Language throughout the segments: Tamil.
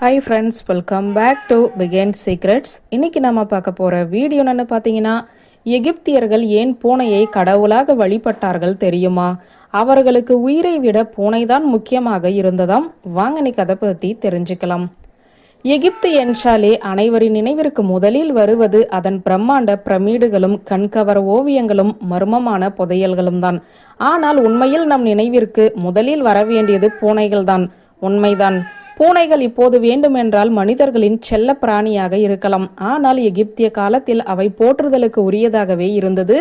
Hi friends welcome back to pecan secrets இன்னைக்கு நம்ம பார்க்க போகிற வீடியோ என்னன்னு பார்த்தீங்கன்னா எகிப்தியர்கள் ஏன் பூனையை கடவுளாக வழிபட்டார்கள் தெரியுமா? அவர்களுக்கு உயிரை விட பூனைதான் முக்கியமாக இருந்ததாம். வாங்க இன்னைக்கு பற்றி தெரிஞ்சுக்கலாம். எகிப்து என்றாலே அனைவரின் நினைவிற்கு முதலில் வருவது அதன் பிரம்மாண்ட பிரமிடுகளும் கண்கவர் ஓவியங்களும் மர்மமான புதையல்களும் தான். ஆனால் உண்மையில் நம் நினைவிற்கு முதலில் வரவேண்டியது பூனைகள்தான். உண்மைதான். பூனைகள் இப்போது வேண்டுமென்றால் மனிதர்களின் செல்ல பிராணியாக இருக்கலாம். ஆனால் எகிப்திய காலத்தில் அவை போற்றுதலுக்கு உரியதாகவே இருந்தது.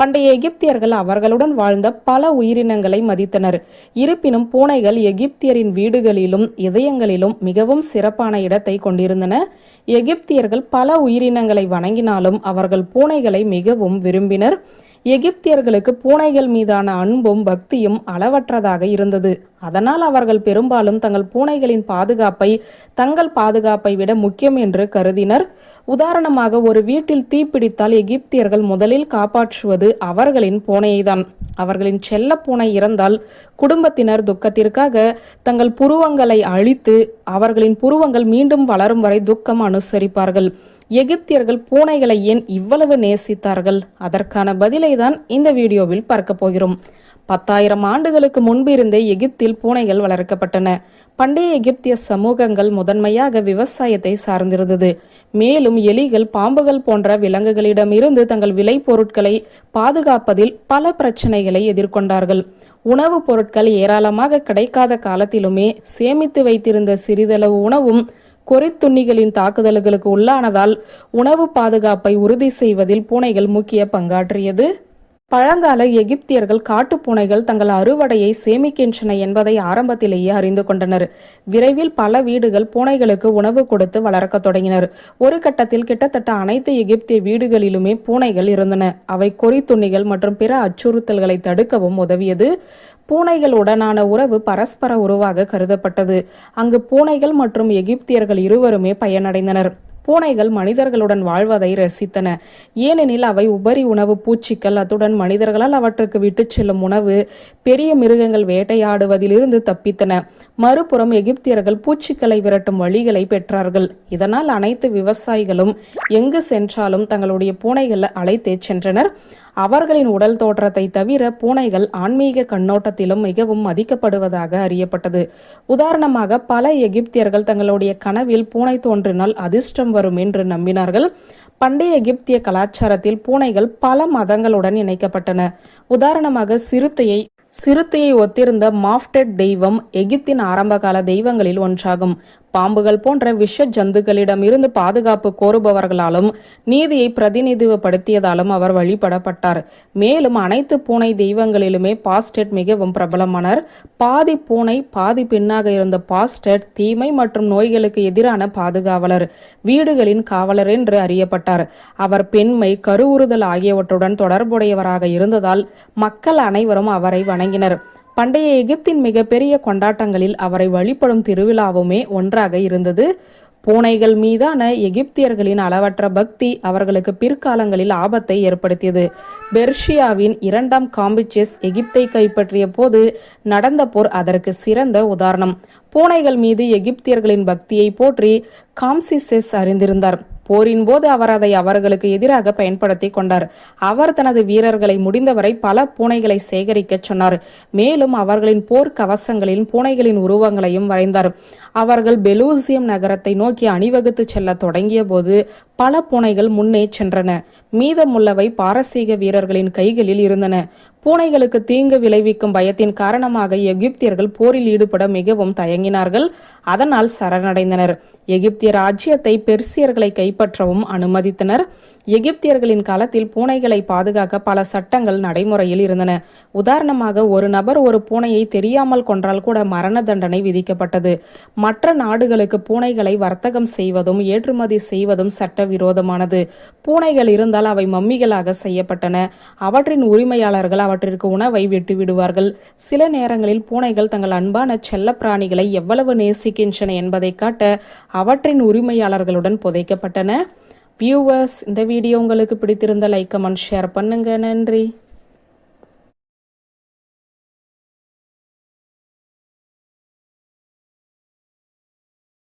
பண்டைய எகிப்தியர்கள் அவர்களுடன் வாழ்ந்த பல உயிரினங்களை மதித்தனர். இருப்பினும் பூனைகள் எகிப்தியரின் வீடுகளிலும் இதயங்களிலும் மிகவும் சிறப்பான இடத்தை கொண்டிருந்தன. எகிப்தியர்கள் பல உயிரினங்களை வணங்கினாலும் அவர்கள் பூனைகளை மிகவும் விரும்பினர். எகிப்தியர்களுக்கு பூனைகள் மீதான அன்பும் பக்தியும் அளவற்றதாக இருந்தது. அதனால் அவர்கள் பெரும்பாலும் தங்கள் பூனைகளின் பாதுகாப்பை தங்கள் பாதுகாப்பை விட முக்கியம் என்று கருதினர். உதாரணமாக ஒரு வீட்டில் தீப்பிடித்தால் எகிப்தியர்கள் முதலில் காப்பாற்றுவது அவர்களின் பூனையைதான். அவர்களின் செல்ல பூனை இறந்தால் குடும்பத்தினர் துக்கத்திற்காக தங்கள் புருவங்களை அழித்து அவர்களின் புருவங்கள் மீண்டும் வளரும் வரை துக்கம் அனுசரிப்பார்கள். எகிப்தியர்கள் பூனைகளை ஏன் இவ்வளவு நேசித்தார்கள்? அதற்கான பதிலை தான் இந்த வீடியோவில் பார்க்க போகிறோம். பத்தாயிரம் ஆண்டுகளுக்கு முன்பிருந்தே எகிப்தில் பூனைகள் வளர்க்கப்பட்டன. பண்டைய எகிப்திய சமூகங்கள் முதன்மையாக விவசாயத்தை சார்ந்திருந்தது. மேலும் எலிகள் பாம்புகள் போன்ற விலங்குகளிடமிருந்து தங்கள் விளை பொருட்களை பாதுகாப்பதில் பல பிரச்சனைகளை எதிர்கொண்டார்கள். உணவுப் பொருட்கள் ஏராளமாக கிடைக்காத காலத்திலுமே சேமித்து வைத்திருந்த சிறிதளவு உணவும் கொறித்துண்ணிகளின் தாக்குதல்களுக்கு உள்ளானதால் உணவு பாதுகாப்பை உறுதி செய்வதில் பூனைகள் முக்கிய பங்காற்றியது. பழங்கால எகிப்தியர்கள் காட்டுப்பூனைகள் தங்கள் அறுவடையை சேமிக்கின்றன என்பதை ஆரம்பத்திலேயே அறிந்து கொண்டனர். விரைவில் பல வீடுகள் பூனைகளுக்கு உணவு கொடுத்து வளர்க்க தொடங்கினர். ஒரு கட்டத்தில் கிட்டத்தட்ட அனைத்து எகிப்திய வீடுகளிலுமே பூனைகள் இருந்தன. அவை கொறித்துண்ணிகள் மற்றும் பிற அச்சுறுத்தல்களை தடுக்கவும் உதவியது. பூனைகளுடனான உறவு பரஸ்பர உறவாக கருதப்பட்டது. அங்கு பூனைகள் மற்றும் எகிப்தியர்கள் இருவருமே பயனடைந்தனர். பூனைகள் மனிதர்களுடன் வாழ்வதை ரசித்தன. ஏனெனில் அவை உபரி உணவு பூச்சிகள் அத்துடன் மனிதர்களால் அவற்றுக்கு விட்டுச் செல்லும் உணவு பெரிய மிருகங்கள் வேட்டையாடுவதிலிருந்து தப்பித்தன. மறுபுறம் எகிப்தியர்கள் பூச்சிகளை விரட்டும் வழிகளை பெற்றார்கள். இதனால் அனைத்து விவசாயிகளும் எங்கு சென்றாலும் தங்களுடைய பூனைகளை அழைத்தே சென்றனர். அவர்களின் உடல் தோற்றத்தை தவிர பூனைகள் ஆன்மீக கண்ணோட்டத்திலும் மிகவும் மதிக்கப்படுவதாக அறியப்பட்டது. உதாரணமாக பல எகிப்தியர்கள் தங்களுடைய கனவில் பூனை தோன்றினால் அதிர்ஷ்டம் வரும் என்று நம்பினார்கள். பண்டைய எகிப்திய கலாச்சாரத்தில் பூனைகள் பல மதங்களுடன் இணைக்கப்பட்டன. உதாரணமாக சிறுத்தையை சிறுத்தையை ஒத்திருந்த மாஃப்டெட் தெய்வம் எகிப்தின் ஆரம்பகால தெய்வங்களில் ஒன்றாகும். பாம்புகள் போன்ற விஷ ஜந்துகளிடம் இருந்து பாதுகாப்பு கோருபவர்களாலும் நீதியை பிரதிநிதித்துவப்படுத்தியதாலும் அவர் வழிபடப்பட்டார். மேலும் அனைத்து பூனை தெய்வங்களிலுமே பாஸ்டெட் மிகவும் பிரபலமானார். பாதி பூனை பாதி பெண்ணாக இருந்த பாஸ்டெட் தீமை மற்றும் நோய்களுக்கு எதிரான பாதுகாவலர் வீடுகளின் காவலர் என்று அறியப்பட்டார். அவர் பெண்மை கருவுறுதல் ஆகியவற்றுடன் தொடர்புடையவராக இருந்ததால் மக்கள் அனைவரும் அவரை வணங்கினர். பண்டைய எகிப்தின் மிகப்பெரிய கொண்டாட்டங்களில் அவரை வழிபடும் திருவிழாவுமே ஒன்றாக இருந்தது. பூனைகள் மீதான எகிப்தியர்களின் அளவற்ற பக்தி அவர்களுக்கு பிற்காலங்களில் ஆபத்தை ஏற்படுத்தியது. பெர்ஷியாவின் இரண்டாம் காம்பிச்செஸ் எகிப்தை கைப்பற்றிய போது நடந்த போர் அதற்கு சிறந்த உதாரணம். பூனைகள் மீது எகிப்தியர்களின் பக்தியை போற்றி காம்சிசெஸ் அறிந்திருந்தார். போரின் போது அவர் அதை அவர்களுக்கு எதிராக பயன்படுத்தி கொண்டார். அவர் தனது வீரர்களை முடிந்தவரை பல பூனைகளை சேகரிக்க சொன்னார். மேலும் அவர்களின் போர் கவசங்களின் பூனைகளின் உருவங்களையும் வரைந்தார். அவர்கள் பெலூசியம் நகரத்தை நோக்கி அணிவகுத்து செல்ல தொடங்கிய போது பல பூனைகள் முன்னே சென்றன. மீதமுள்ளவை பாரசீக வீரர்களின் கைகளில் இருந்தன. பூனைகளுக்கு தீங்கு விளைவிக்கும் பயத்தின் காரணமாக எகிப்தியர்கள் போரில் ஈடுபட மிகவும் தயங்கினார்கள். அதனால் சரணடைந்தனர். எகிப்திய ராஜ்யத்தை பெர்சியர்களை கைப்பற்றவும் அனுமதித்தனர். எகிப்தியர்களின் காலத்தில் பூனைகளை பாதுகாக்க பல சட்டங்கள் நடைமுறையில் இருந்தன. உதாரணமாக ஒரு நபர் ஒரு பூனையை தெரியாமல் கொன்றால் கூட மரண தண்டனை விதிக்கப்பட்டது. மற்ற நாடுகளுக்கு பூனைகளை வர்த்தகம் செய்வதும் ஏற்றுமதி செய்வதும் சட்ட சட்டவிரோதமானது பூனைகள் இருந்தால் அவை மம்மிகளாக செய்யப்பட்டன. அவற்றின் உரிமையாளர்கள் அவற்றிற்கு உணவை விட்டு விடுவார்கள். சில நேரங்களில் பூனைகள் தங்கள் அன்பான செல்ல பிராணிகளை எவ்வளவு நேசிக்கின்றன என்பதை காட்ட அவற்றின் உரிமையாளர்களுடன் புதைக்கப்பட்டன. வியூவர்ஸ் இந்த வீடியோ உங்களுக்கு பிடித்திருந்த லைக் கமெண்ட் ஷேர் பண்ணுங்க. நன்றி.